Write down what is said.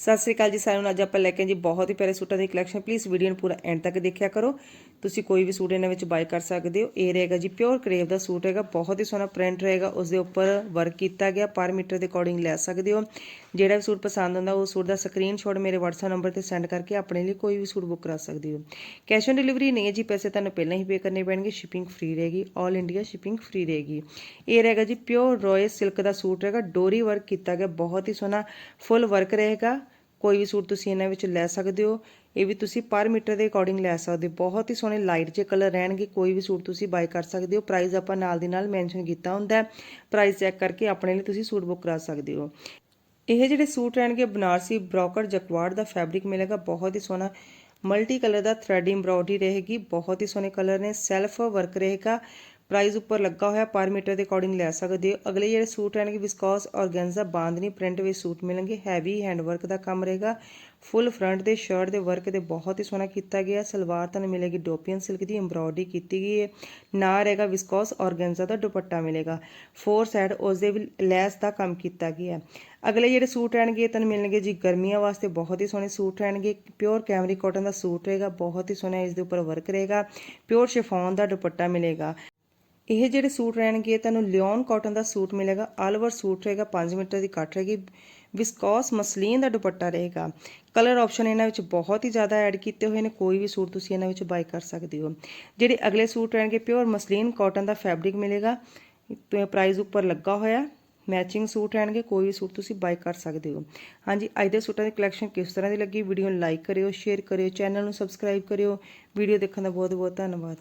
ਸਤਿ ਸ੍ਰੀ ਅਕਾਲ ਜੀ ਸਾਰਿਆਂ ਨੂੰ। ਅੱਜ ਆਪਾਂ ਲੈ ਕੇ ਜੀ ਬਹੁਤ ਹੀ ਪਿਆਰੇ ਸੂਟਾਂ ਦੀ ਕਲੈਕਸ਼ਨ ਪਲੀਜ਼ ਵੀਡੀਓ ਨੂੰ ਪੂਰਾ ਐਂਡ ਤੱਕ ਦੇਖਿਆ ਕਰੋ। ਤੁਸੀਂ ਕੋਈ ਵੀ ਸੂਟ ਇਹਨਾਂ ਵਿੱਚ ਬਾਈ ਕਰ ਸਕਦੇ ਹੋ। ਇਹ ਰਹੇਗਾ ਜੀ ਪਿਓਰ ਕਰੇਵ ਦਾ ਸੂਟ ਹੈਗਾ। ਬਹੁਤ ਹੀ ਸੋਹਣਾ ਪ੍ਰਿੰਟ ਰਹੇਗਾ। ਉਸ ਦੇ ਉੱਪਰ ਵਰਕ ਕੀਤਾ ਗਿਆ। ਪਰ ਮੀਟਰ ਦੇ ਅਕੋਰਡਿੰਗ ਲੈ ਸਕਦੇ ਹੋ। ਜਿਹੜਾ ਵੀ ਸੂਟ ਪਸੰਦ ਆਉਂਦਾ, ਉਹ ਸੂਟ ਦਾ ਸਕਰੀਨਸ਼ਾਟ ਮੇਰੇ WhatsApp ਨੰਬਰ ਤੇ ਸੈਂਡ ਕਰਕੇ ਆਪਣੇ ਲਈ ਕੋਈ ਵੀ ਸੂਟ ਬੁੱਕ ਕਰਾ ਸਕਦੇ ਹੋ। ਕੈਸ਼ ਔਨ ਡਿਲੀਵਰੀ ਨਹੀਂ ਹੈ ਜੀ, ਪੈਸੇ ਤੁਹਾਨੂੰ ਪਹਿਲਾਂ ਹੀ ਪੇ ਕਰਨੇ ਪੈਣਗੇ ਸ਼ਿਪਿੰਗ ਫ੍ਰੀ ਰਹੇਗੀ 올 ਇੰਡੀਆ ਸ਼ਿਪਿੰਗ ਫ੍ਰੀ ਰਹੇਗੀ। ਇਹ ਰਹੇਗਾ ਜੀ ਪਿਓਰ ਰੋਇਲ ਸਿਲਕ ਦਾ ਸੂਟ ਰਹੇਗਾ, ਡੋਰੀ ਵਰਕ ਕੀਤਾ ਗਿਆ, ਬਹੁਤ ਹੀ ਸੋਹਣਾ ਫੁੱਲ ਵਰਕ ਰਹੇਗਾ। ਕੋਈ ਵੀ ਸੂਟ ਤੁਸੀਂ ਇਹਨਾਂ ਵਿੱਚ ਲੈ ਸਕਦੇ ਹੋ, ਇਹ ਵੀ ਤੁਸੀਂ ਪਰ ਮੀਟਰ ਦੇ ਅਕੋਰਡਿੰਗ ਲੈ ਸਕਦੇ ਹੋ। ਬਹੁਤ ਹੀ ਸੋਹਣੇ ਲਾਈਟ ਜਿਹੇ ਕਲਰ ਰਹਿਣਗੇ, ਕੋਈ ਵੀ ਸੂਟ ਤੁਸੀਂ ਬਾਈ ਕਰ ਸਕਦੇ ਹੋ। ਪ੍ਰਾਈਸ ਆਪਾਂ ਨਾਲ ਦੀ ਨਾਲ ਮੈਂਸ਼ਨ ਕੀਤਾ ਹੁੰਦਾ ਹੈ ਪ੍ਰਾਈਸ ਚੈੱਕ ਕਰਕੇ ਆਪਣੇ ਲਈ ਤੁਸੀਂ ਸੂਟ ਬੁੱਕ ਕਰਾ ਸਕਦੇ ਹੋ। ਇਹ ਜਿਹੜੇ ਸੂਟ ਰਹਿਣਗੇ ਬਨਾਰਸੀ ਬ੍ਰੋਕਰ ਜਕਵਾੜ ਦਾ ਫੈਬਰਿਕ ਮਿਲੇਗਾ, ਬਹੁਤ ਹੀ ਸੋਹਣਾ। ਮਲਟੀ ਕਲਰ ਦਾ ਥ੍ਰੈਡ ਐਮਬ੍ਰੋਇਡਰੀ ਰਹੇਗੀ, ਬਹੁਤ ਹੀ ਸੋਹਣੇ ਕਲਰ ਨੇ ਸੈਲਫ ਵਰਕ ਰਹੇਗਾ। ਪ੍ਰਾਈਸ ਉੱਪਰ ਲੱਗਾ ਹੋਇਆ ਪਰ ਮੀਟਰ ਦੇ ਅਕੋਰਡਿੰਗ ਲੈ ਸਕਦੇ ਹੋ। ਅਗਲੇ ਜਿਹੜੇ ਸੂਟ ਰਹਿਣਗੇ ਵਿਸਕੋਸ ਔਰਗੈਂਜ਼ਾ ਬਾਂਦਨੀ ਪ੍ਰਿੰਟ ਵਿੱਚ ਸੂਟ ਮਿਲਣਗੇ। ਹੈਵੀ ਹੈਂਡ ਵਰਕ ਦਾ ਕੰਮ ਰਹੇਗਾ। ਫੁੱਲ ਫਰੰਟ ਦੇ ਸ਼ਰਟ ਦੇ ਵਰਕ ਤੇ ਬਹੁਤ ਹੀ ਸੋਹਣਾ ਕੀਤਾ ਗਿਆ। ਸਲਵਾਰ ਤੁਹਾਨੂੰ ਮਿਲੇਗੀ ਡੋਪੀਅਨ ਸਿਲਕ ਦੀ ਐਮਬ੍ਰੋਇਡਰੀ ਕੀਤੀ ਗਈ ਹੈ। ਨਾ ਰਹੇਗਾ ਵਿਸਕੋਸ ਔਰਗੈਂਜ਼ਾ ਦਾ ਦੁਪੱਟਾ ਮਿਲੇਗਾ। ਫੋਰ ਸਾਈਡ ਉਸ ਦੇ ਵੀ ਲੈਸ ਦਾ ਕੰਮ ਕੀਤਾ ਗਿਆ। ਹੈ ਅਗਲੇ ਜਿਹੜੇ ਸੂਟ ਰਹਿਣਗੇ, ਤੁਹਾਨੂੰ ਮਿਲਣਗੇ ਜੀ ਗਰਮੀਆਂ ਵਾਸਤੇ ਬਹੁਤ ਹੀ ਸੋਹਣੇ ਸੂਟ ਰਹਿਣਗੇ। ਪਿਓਰ ਕੈਮਰੀ ਕਾਟਨ ਦਾ ਸੂਟ ਰਹੇਗਾ, ਬਹੁਤ ਹੀ ਸੋਹਣਾ ਇਸ ਦੇ ਉੱਪਰ ਵਰਕ ਰਹੇਗਾ। ਪਿਓਰ ਸ਼ਿਫੋਨ ਦਾ ਦੁਪੱਟਾ ਮਿਲੇਗਾ। ਇਹ ਜਿਹੜੇ ਸੂਟ ਰਹਿਣਗੇ, ਤੁਹਾਨੂੰ ਲਿਓਨ ਕਾਟਨ ਦਾ ਸੂਟ ਮਿਲੇਗਾ ਆਲ ਓਵਰ ਸੂਟ ਰਹੇਗਾ 5 ਮੀਟਰ ਦੀ ਕੱਟ ਰਹੇਗੀ, ਵਿਸਕੋਸ ਮਸਲੀਨ ਦਾ ਦੁਪੱਟਾ ਰਹੇਗਾ। ਕਲਰ ਆਪਸ਼ਨ ਇਹਨਾਂ ਵਿੱਚ ਬਹੁਤ ਹੀ ਜ਼ਿਆਦਾ ਐਡ ਕੀਤੇ ਹੋਏ ਨੇ, ਕੋਈ ਵੀ ਸੂਟ ਤੁਸੀਂ ਇਹਨਾਂ ਵਿੱਚ ਬਾਈ ਕਰ ਸਕਦੇ ਹੋ। ਜਿਹੜੇ ਅਗਲੇ ਸੂਟ ਰਹਿਣਗੇ ਪਿਓਰ ਮਸਲੀਨ ਕਾਟਨ ਦਾ ਫੈਬਰਿਕ ਮਿਲੇਗਾ ਤੇ ਪ੍ਰਾਈਸ ਉੱਪਰ ਲੱਗਾ ਹੋਇਆ ਮੈਚਿੰਗ ਸੂਟ ਰਹਿਣਗੇ, ਕੋਈ ਵੀ ਸੂਟ ਤੁਸੀਂ ਬਾਈ ਕਰ ਸਕਦੇ ਹੋ। ਹਾਂਜੀ, ਅੱਜ ਦੇ ਸੂਟਾਂ ਦੀ ਕਲੈਕਸ਼ਨ ਕਿਸ ਤਰ੍ਹਾਂ ਦੀ ਲੱਗੀ? ਵੀਡੀਓ ਨੂੰ ਲਾਈਕ ਕਰਿਓ ਸ਼ੇਅਰ ਕਰਿਓ ਚੈਨਲ ਨੂੰ ਸਬਸਕ੍ਰਾਈਬ ਕਰਿਓ। ਵੀਡੀਓ ਦੇਖਣ ਦਾ ਬਹੁਤ ਬਹੁਤ ਧੰਨਵਾਦ।